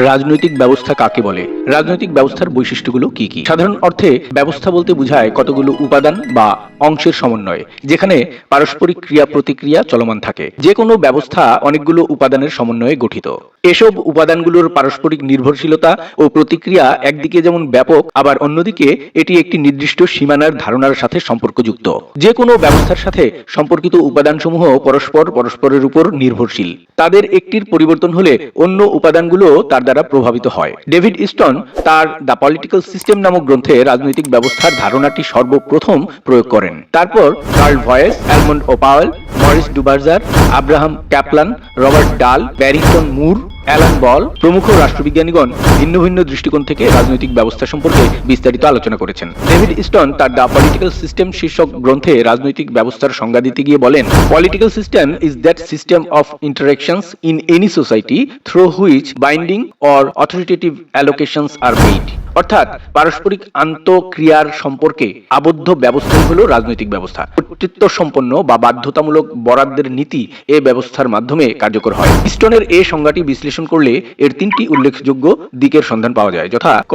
রাজনৈতিক ব্যবস্থা কাকে বলে? রাজনৈতিক ব্যবস্থার বৈশিষ্ট্যগুলো কি কি? সাধারণ অর্থে ব্যবস্থা বলতে বোঝায় কতগুলো উপাদান বা অংশের সমন্বয়, যেখানে পারস্পরিক ক্রিয়া প্রতিক্রিয়া চলমান থাকে। যে কোনো ব্যবস্থা অনেকগুলো উপাদানের সমন্বয়ে গঠিত। এসব উপাদানগুলোর পারস্পরিক নির্ভরশীলতা ও প্রতিক্রিয়া একদিকে যেমন ব্যাপক, আবার অন্যদিকে এটি একটি নির্দিষ্ট সীমানার ধারণার সাথে সম্পর্কযুক্ত। যে কোনো ব্যবস্থার সাথে সম্পর্কিত উপাদানসমূহ পরস্পর পরস্পরের উপর নির্ভরশীল। তাদের একটির পরিবর্তন হলে অন্য উপাদানগুলো তার দ্বারা প্রভাবিত হয়। ডেভিড ইস্টন তার দ্য পলিটিক্যাল সিস্টেম নামক গ্রন্থে রাজনৈতিক ব্যবস্থার ধারণাটি সর্বপ্রথম প্রয়োগ করেন। তারপর কার্ল ভয়েস, অ্যালমন্ড ও Powell Maurice Duverger, Abraham Kaplan, Robert Dahl, Barrington Moore Alan Ball, প্রমুখ রাষ্ট্রবিজ্ঞানীগণ ভিন্ন ভিন্ন দৃষ্টিকোণ থেকে রাজনৈতিক ব্যবস্থা সম্পর্কে বিস্তারিত আলোচনা করেছেন। ডেভিড ইস্টন তার দ্য পলিটিক্যাল সিস্টেম শীর্ষক গ্রন্থে রাজনৈতিক ব্যবস্থার সংজ্ঞা দিতে গিয়ে বলেন, political system is that system of interactions in any society through which binding or authoritative allocations are made. অর্থাৎ পারস্পরিক আন্তঃক্রিয়ার সম্পর্কে আবদ্ধ ব্যবস্থাই হলো রাজনৈতিক ব্যবস্থা। কর্তৃত্ব সম্পন্ন বা বাধ্যতামূলক বরাদ্দের নীতি এ ব্যবস্থার মাধ্যমে কার্যকর হয়। ইস্টনের এ সংজ্ঞাটি বিশ্লেষণ করলে এর তিনটি উল্লেখযোগ্য দিকের সন্ধান পাওয়া যায়, যথা ক,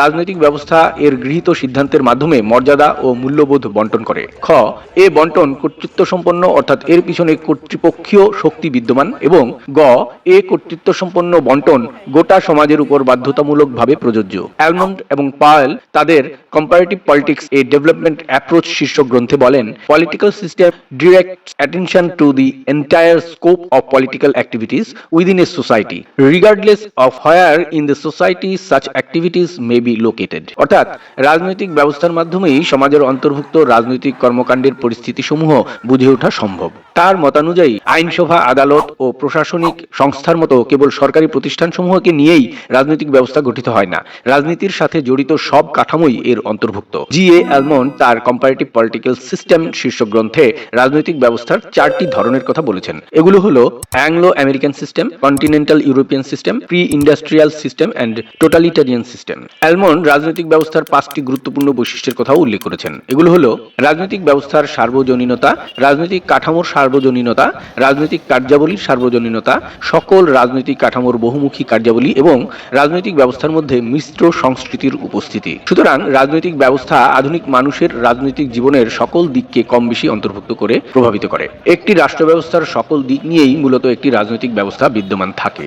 রাজনৈতিক ব্যবস্থা এর গৃহীত সিদ্ধান্তের মাধ্যমে মর্যাদা ও মূল্যবোধ বন্টন করে। খ, এ বন্টন কর্তৃত্ব সম্পন্ন অর্থাৎ এর পিছনে কর্তৃপক্ষীয় শক্তি বিদ্যমান এবং গ, এ কর্তৃত্ব সম্পন্ন বন্টন গোটা সমাজের উপর বাধ্যতামূলকভাবে প্রযোজ্য। অ্যালমন্ড এবং পায়েল তাদের comparative politics a development approach শীর্ষক গ্রন্থে বলেন political system direct attention to the entire scope of political activities within a society regardless of where in the society such activities may be located অর্থাৎ, রাজনৈতিক ব্যবস্থার মাধ্যমেই সমাজের অন্তর্ভুক্ত রাজনৈতিক কর্মকাণ্ডের পরিস্থিতিসমূহ বুঝে ওঠা সম্ভব। তার মতানুযায়ী, আইনসভা, আদালত ও প্রশাসনিক সংস্থার মতো কেবল সরকারি প্রতিষ্ঠানসমূহকে নিয়েই রাজনৈতিক ব্যবস্থা গঠিত হয় না। রাজনীতির সাথে জড়িত সব কাঠামোই এর অন্তর্ভুক্ত। জি এ অ্যালমন্ড তার কম্পারেটিভ পলিটিক্যাল সিস্টেম শীর্ষক গ্রন্থে রাজনৈতিক ব্যবস্থার চারটি ধরনের কথা বলেছেন। এগুলো হলো Anglo American system continental European system pre industrial system and totalitarian system Almond রাজনৈতিক ব্যবস্থার পাঁচটি গুরুত্বপূর্ণ বৈশিষ্ট্যের কথাও উল্লেখ করেছেন। এগুলো হলো রাজনৈতিক ব্যবস্থার সার্বজনীনতা, রাজনৈতিক কাঠামোর সার্বজনীনতা, রাজনৈতিক কার্যাবলীর সার্বজনীনতা, সকল রাজনৈতিক কাঠামোর বহুমুখী কার্যাবলী এবং রাজনৈতিক ব্যবস্থার মধ্যে মিশ্র সংস্কৃতির উপস্থিতি। সুতরাং রাজনৈতিক ব্যবস্থা আধুনিক মানুষের রাজনৈতিক জীবনের সকল দিককে কম বেশি অন্তর্ভুক্ত করে প্রভাবিত করে। একটি রাষ্ট্র ব্যবস্থার সকল দিক নিয়েই মূলত একটি রাজনৈতিক ব্যবস্থা বিদ্যমান থাকে।